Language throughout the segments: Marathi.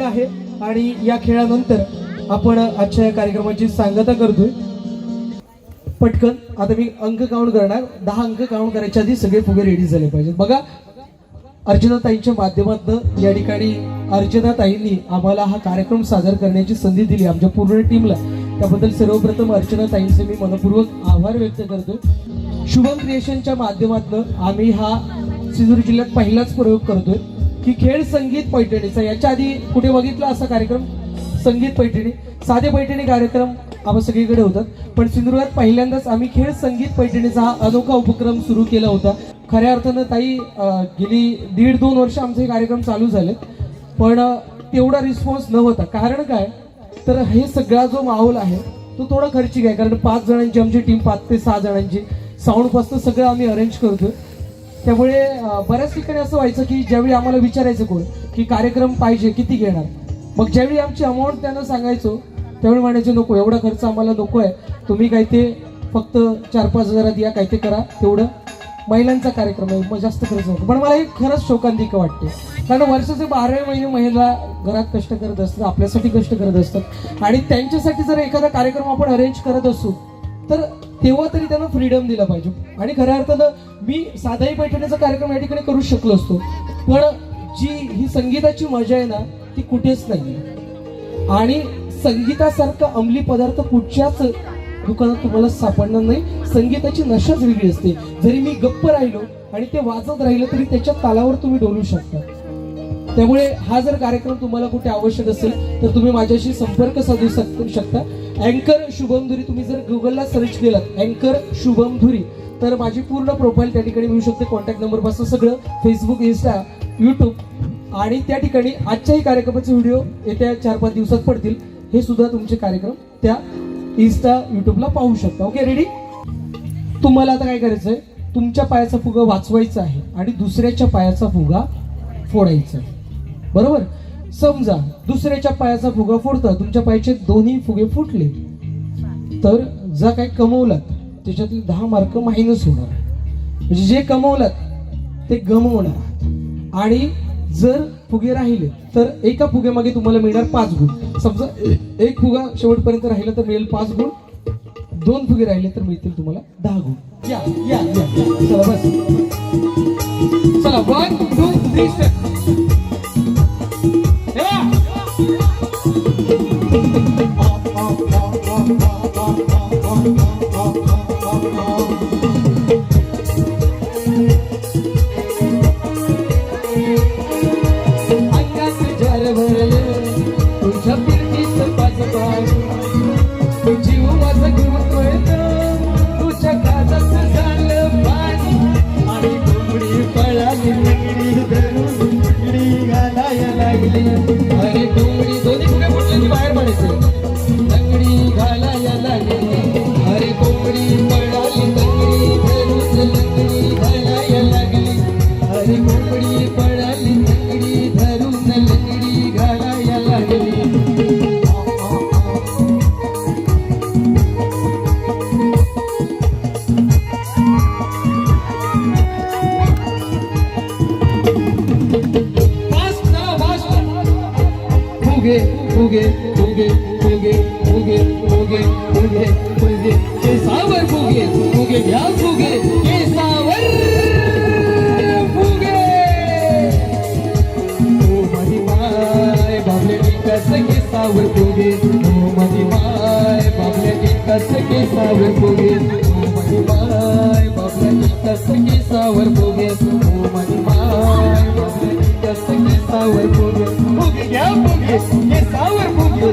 खेळ आहे आणि या खेळानंतर आपण आजच्या या कार्यक्रमाची सांगता करतोय. पटकन आता मी अंक काउंट करणार. दहा अंक काउंट करायच्या आधी सगळे फुगे रेडी झाले पाहिजेत. बघा अर्चनाताईंच्या माध्यमातून या ठिकाणी अर्चनाताईंनी आम्हाला हा कार्यक्रम सादर करण्याची संधी दिली आमच्या पूर्ण टीमला त्याबद्दल सर्वप्रथम अर्चनाताईंचे मी मनपूर्वक आभार व्यक्त करतो शुभम क्रिएशनच्या माध्यमातून आम्ही हा सिंधुदुर्ग जिल्ह्यात पहिलाच प्रयोग करतोय. की खेळ संगीत पैठणीचा याच्या आधी कुठे बघितला असा कार्यक्रम? संगीत पैठणी. साधे पैठणी कार्यक्रम आपण सगळीकडे होतात. पण सिंधुदुर्गात पहिल्यांदाच आम्ही खेळ संगीत पैठणीचा हा अनोखा उपक्रम सुरू केला होता. खऱ्या अर्थानं ताई गेली दीड दोन वर्ष आमचे कार्यक्रम चालू झाले पण तेवढा रिस्पॉन्स नव्हता कारण काय? तर हे सगळा जो माहोल आहे तो थोडा खर्चिक आहे. कारण पाच जणांची आमची टीम पाच ते सहा जणांची. साऊंडपासून सगळं आम्ही अरेंज करतोय. त्यामुळे बऱ्याच ठिकाणी असं व्हायचं की ज्यावेळी आम्हाला विचारायचं कोण की कार्यक्रम पाहिजे किती घेणार? मग ज्यावेळी आमची अमाऊंट त्यांना सांगायचो त्यावेळी म्हणायचे नको एवढा खर्च आम्हाला नको आहे. तुम्ही काय ते फक्त चार पाच हजारात या काय ते करा तेवढं महिलांचा कार्यक्रम आहे मग जास्त खर्च नको. पण मला हे खरंच शोकांतिक वाटते. कारण वर्षाचे बारावे महिने महिला घरात कष्ट करत असतात आपल्यासाठी कष्ट करत असतात. आणि त्यांच्यासाठी जर एखादा कार्यक्रम आपण अरेंज करत असू तर तेव्हा तरी त्यांना फ्रीडम दिला पाहिजे. आणि खऱ्या अर्थानं मी साधाई पैठणीचा कार्यक्रम या ठिकाणी करू शकलो असतो. पण जी ही संगीताची मजा आहे ना ती कुठेच नाही आणि संगीतासारखा अंमली पदार्थ कुठच्याच दुकानात तुम्हाला सापडणार नाही. संगीताची नशाच वेगळी असते. जरी मी गप्प राहिलो आणि ते वाजत राहिलं तरी त्याच्या तालावर तुम्ही डोलू शकता. त्यामुळे हा जर कार्यक्रम तुम्हाला कुठे आवश्यक असेल तर तुम्ही माझ्याशी संपर्क साधू शकता. अँकर शुभम धुरी तुम्ही जर गुगलला सर्च केलात अँकर शुभम धुरी तर माझी पूर्ण प्रोफाईल त्या ठिकाणी मिळू शकते. कॉन्टॅक्ट नंबरपासून सगळं फेसबुक इन्स्टा यूट्यूब आणि त्या ठिकाणी आजच्याही कार्यक्रमाचे व्हिडिओ येत्या चार पाच दिवसात पडतील. हे सुद्धा तुमचे कार्यक्रम त्या इन्स्टा यूट्यूबला पाहू शकता. ओके रेडी तुम्हाला आता काय करायचं आहे तुमच्या पायाचा फुगा वाचवायचा आहे आणि दुसऱ्याच्या पायाचा फुगा फोडायचा आहे. बरोबर? समजा दुसऱ्याच्या पायाचा फुगा फोडता तुमच्या पायाचे दोन्ही फुगे फुटले तर जा काय कमवलात त्याच्यातले दहा मार्क मायनस होणार म्हणजे जे कमवलात ते गमवणार आणि जर फुगे राहिले तर एका फुगेमागे तुम्हाला मिळणार पाच गुण. समजा एक फुगा शेवटपर्यंत राहिला तर मिळेल पाच गुण. दोन फुगे राहिले तर मिळतील तुम्हाला दहा गुण. या या या. या. चला बस. चला वन टू थ्री स्टेप फूगे फूगे फूगे के सावर फूगे फूगे ध्यान के सावर के सावर फूगे ओ महिमाए बाबले के सावर के सावर फूगे ओ महिमाए बाबले सावर फूगे फूगे ध्यान सावर फूगे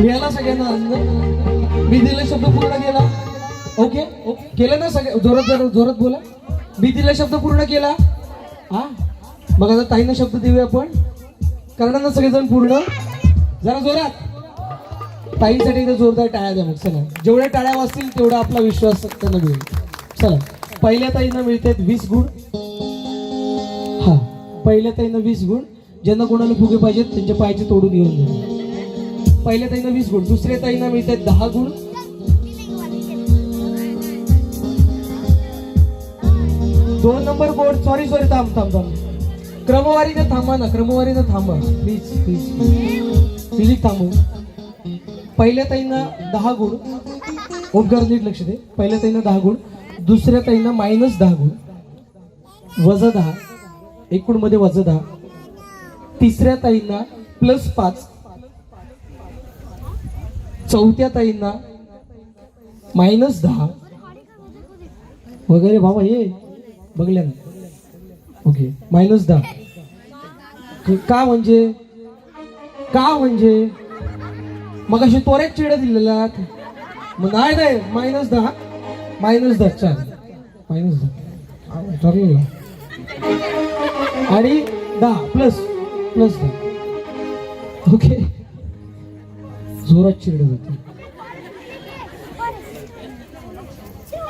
मिळाला सगळ्यांना आनंद. मी दिले शब्द पूर्ण केला. ओके ओके केलं ना सगळ्या जोरात जोरात जोरात बोला. मी दिला शब्द पूर्ण केला. हा? मग आता ताईंना शब्द देऊया आपण. करणार ना सगळेजण पूर्ण. जरा जोरात. ताईंसाठी एकदा जोरदार टाळ्या द्या मग. चला. जेवढ्या टाळ्या वाचतील तेवढा आपला विश्वास त्यांना मिळेल. चला. पहिल्या ताईंना मिळतात वीस गुण. हा. पहिल्या ताईंना वीस गुण. ज्यांना कोणाला फुगे पाहिजेत त्यांच्या पायाचे तोडून येऊन द्या पहिल्या ताईनं वीस गुण दुसऱ्या ताईंना मिळतात दहा गुण. दोन नंबर बोर्ड सॉरी सॉरी थांब थांब थांब. क्रमवारीनं थांबा ना क्रमवारीनं थांबा. प्लीज प्लीज प्लीज थांबू. पहिल्या ताईंना दहा गुण. ओंकार नीट लक्ष दे. पहिल्या ताईंना दहा गुण. दुसऱ्या ताईंना मायनस दहा गुण. वजा दहा. एकूणमध्ये वजा दहा. तिसऱ्या ताईंना प्लस पाच. चौथ्या ताईंना मायनस दहा. वगैरे बाबा हे बघल्या ना. ओके मायनस दहा. का म्हणजे? का म्हणजे? मग अशी त्वरेत चिडे दिलेल्या मग नाही नाही मायनस दहा. मायनस दहा चार. मायनस दहा. ठरलं आणि दहा प्लस प्लस दहा. ओके जोरात चिरडत होती.